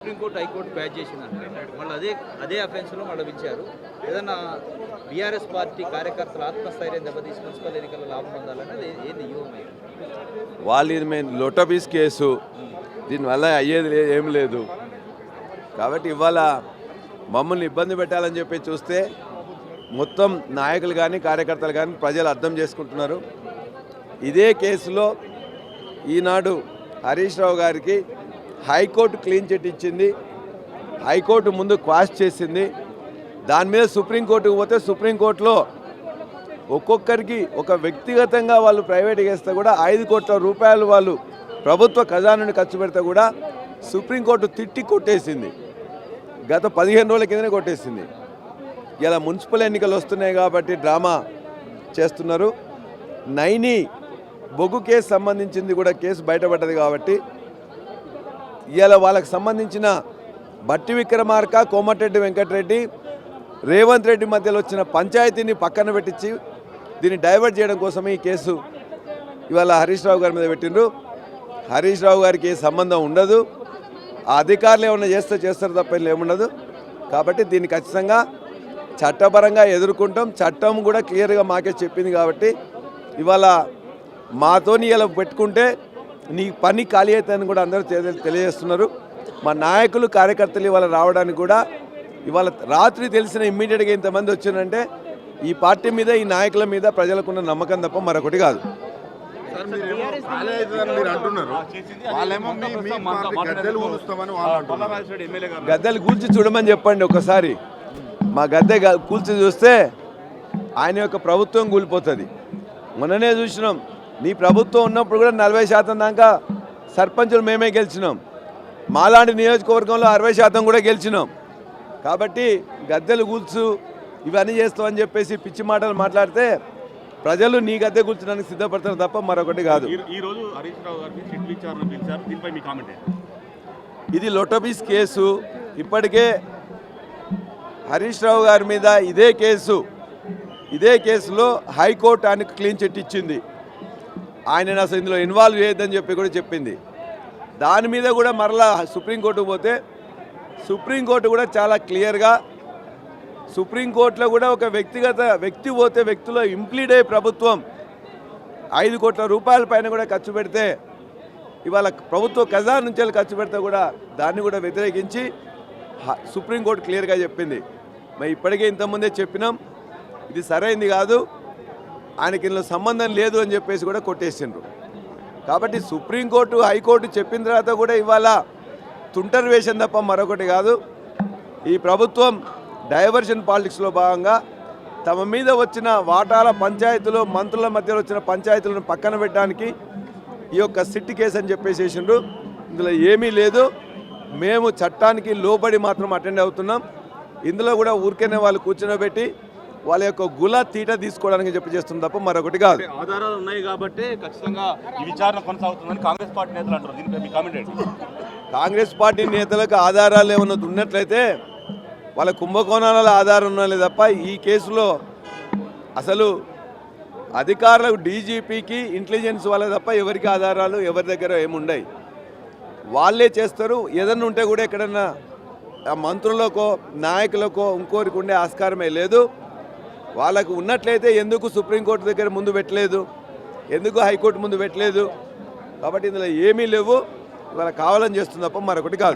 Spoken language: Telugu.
సుప్రీంకోర్టు హైకోర్టు బ్యాచ్ చేసిందంటే మళ్ళీ అదే అదే అఫెన్స్లో మళ్ళీ పిలిచారు ఏదన్నా బీఆర్ఎస్ పార్టీ కార్యకర్తల ఆత్మస్థైర్యం దెబ్బతీసి మున్సిపల్ ఎన్నికల్లో లాభం పొందాలని ఏంది వాళ్ళు ఇది మేము లొటబీస్ కేసు. దీనివల్ల అయ్యేది లేదు ఏం లేదు. కాబట్టి ఇవాళ మమ్మల్ని ఇబ్బంది పెట్టాలని చెప్పి చూస్తే మొత్తం నాయకులు కానీ కార్యకర్తలు కానీ ప్రజలు అర్థం చేసుకుంటున్నారు. ఇదే కేసులో ఈనాడు హరీష్ రావు గారికి హైకోర్టు క్లీన్ చిట్ ఇచ్చింది. హైకోర్టు ముందు క్వాష్ చేసింది. దాని మీద సుప్రీంకోర్టుకు పోతే సుప్రీంకోర్టులో ఒక్కొక్కరికి ఒక వ్యక్తిగతంగా వాళ్ళు ప్రైవేట్ వేస్తే కూడా ఐదు కోట్ల రూపాయలు వాళ్ళు ప్రభుత్వ ఖజానాను ఖర్చు పెడితే కూడా సుప్రీంకోర్టు తిట్టి కొట్టేసింది. గత పదిహేను రోజుల కిందనే కొట్టేసింది. ఇలా మున్సిపల్ ఎన్నికలు వస్తున్నాయి కాబట్టి డ్రామా చేస్తున్నారు. నైని బొగ్గు కేసు సంబంధించింది కూడా కేసు బయటపడ్డది కాబట్టి ఇవాళ వాళ్ళకి సంబంధించిన బట్టి విక్రమార్క కోమటిరెడ్డి వెంకటరెడ్డి రేవంత్ రెడ్డి మధ్యలో వచ్చిన పంచాయతీని పక్కన పెట్టించి దీన్ని డైవర్ట్ చేయడం కోసం ఈ కేసు ఇవాళ హరీష్ రావు గారి మీద పెట్టిండ్రు. హరీష్ రావు గారికి ఏ సంబంధం ఉండదు. ఆ అధికారులు ఏమన్నా చేస్తే చేస్తారు తప్ప ఏముండదు కాబట్టి దీన్ని ఖచ్చితంగా చట్టపరంగా ఎదుర్కొంటాం. చట్టం కూడా క్లియర్గా మాకే చెప్పింది కాబట్టి ఇవాళ మాతోని ఇలా పెట్టుకుంటే నీ పని ఖాళీ అవుతుందని కూడా అందరూ తెలి- తెలియజేస్తున్నారు. మా నాయకులు కార్యకర్తలు ఇవాళ రావడానికి కూడా ఇవాళ రాత్రి తెలిసిన ఇమ్మీడియట్గా ఇంతమంది వచ్చిందంటే ఈ పార్టీ మీద ఈ నాయకుల మీద ప్రజలకున్న నమ్మకం తప్ప మరొకటి కాదు. గద్దెలు కూల్చి చూడమని చెప్పండి ఒకసారి. మా గద్దె కూల్చి చూస్తే ఆయన యొక్క ప్రభుత్వం కూలిపోతుంది. మొన్ననే చూసినాం. నీ ప్రభుత్వం ఉన్నప్పుడు కూడా నలభై శాతం దాకా సర్పంచులు మేమే గెలిచినాం. మాలాంటి నియోజకవర్గంలో అరవై శాతం కూడా గెలిచినాం. కాబట్టి గద్దెలు కూల్చు ఇవన్నీ చేస్తామని చెప్పేసి పిచ్చి మాటలు మాట్లాడితే ప్రజలు నీ గద్దె కూల్చడానికి సిద్ధపడతారు తప్ప మరొకటి కాదు. ఇది లొటబీస్ కేసు. ఇప్పటికే హరీష్ రావు గారి మీద ఇదే కేసు. ఇదే కేసులో హైకోర్టు ఆయనకు క్లీన్ చిట్ ఇచ్చింది. ఆయన అసలు ఇందులో ఇన్వాల్వ్ చేయొద్దని చెప్పి కూడా చెప్పింది. దాని మీద కూడా మరలా సుప్రీంకోర్టుకు పోతే సుప్రీంకోర్టు కూడా చాలా క్లియర్గా సుప్రీంకోర్టులో కూడా ఒక వ్యక్తిగత వ్యక్తి పోతే వ్యక్తిలో ఇంప్లీడ్ అయ్యే ప్రభుత్వం ఐదు కోట్ల రూపాయల పైన కూడా ఖర్చు పెడితే ఇవాళ ప్రభుత్వ ఖజా నుంచి ఖర్చు పెడితే కూడా దాన్ని కూడా వ్యతిరేకించి సుప్రీంకోర్టు క్లియర్గా చెప్పింది. మరి ఇప్పటికే ఇంతకుముందే చెప్పినాం. ఇది సరైంది కాదు. ఆయనకి ఇందులో సంబంధం లేదు అని చెప్పేసి కూడా కొట్టేసిండ్రు. కాబట్టి సుప్రీంకోర్టు హైకోర్టు చెప్పిన తర్వాత కూడా ఇవాళ తుంటర్ వేషం తప్ప మరొకటి కాదు. ఈ ప్రభుత్వం డైవర్షన్ పాలిటిక్స్లో భాగంగా తమ మీద వచ్చిన వాటాల పంచాయతీలు మంత్రుల మధ్యలో వచ్చిన పంచాయతీలను పక్కన పెట్టడానికి ఈ యొక్క సిట్ కేసు అని చెప్పేసేసిండ్రు ఇందులో ఏమీ లేదు. మేము చట్టానికి లోబడి మాత్రం అటెండ్ అవుతున్నాం. ఇందులో కూడా ఊరికనే వాళ్ళు కూర్చోబెట్టి వాళ్ళ యొక్క గుల తీట తీసుకోవడానికి చెప్పి చేస్తుంది తప్ప మరొకటి కాదు. ఆధారాలు ఉన్నాయి కాబట్టి ఖచ్చితంగా ఈ విచారణ కొనసాగుతుందని కాంగ్రెస్ పార్టీ నేతలు అంటారు. దీనిపై మీ కామెంట్ కాంగ్రెస్ పార్టీ నేతలకు ఆధారాలు ఏమన్నా ఉన్నట్లయితే వాళ్ళ కుంభకోణాలలో ఆధారం ఉన్నది తప్ప ఈ కేసులో అసలు అధికారులకు డీజీపీకి ఇంటెలిజెన్స్ వాళ్ళ తప్ప ఎవరికి ఆధారాలు ఎవరి దగ్గర ఏముండయి. వాళ్ళే చేస్తారు. ఏదన్నా ఉంటే కూడా ఎక్కడన్నా మంత్రులకో నాయకులకో ఇంకోరికి ఉండే ఆస్కారమే లేదు. వాళ్ళకు ఉన్నట్లయితే ఎందుకు సుప్రీంకోర్టు దగ్గర ముందు పెట్టలేదు? ఎందుకు హైకోర్టు ముందు పెట్టలేదు? కాబట్టి ఇందులో ఏమీ లేవు. ఇవాళ కావాలని చేస్తుంది తప్ప మరొకటి కాదు.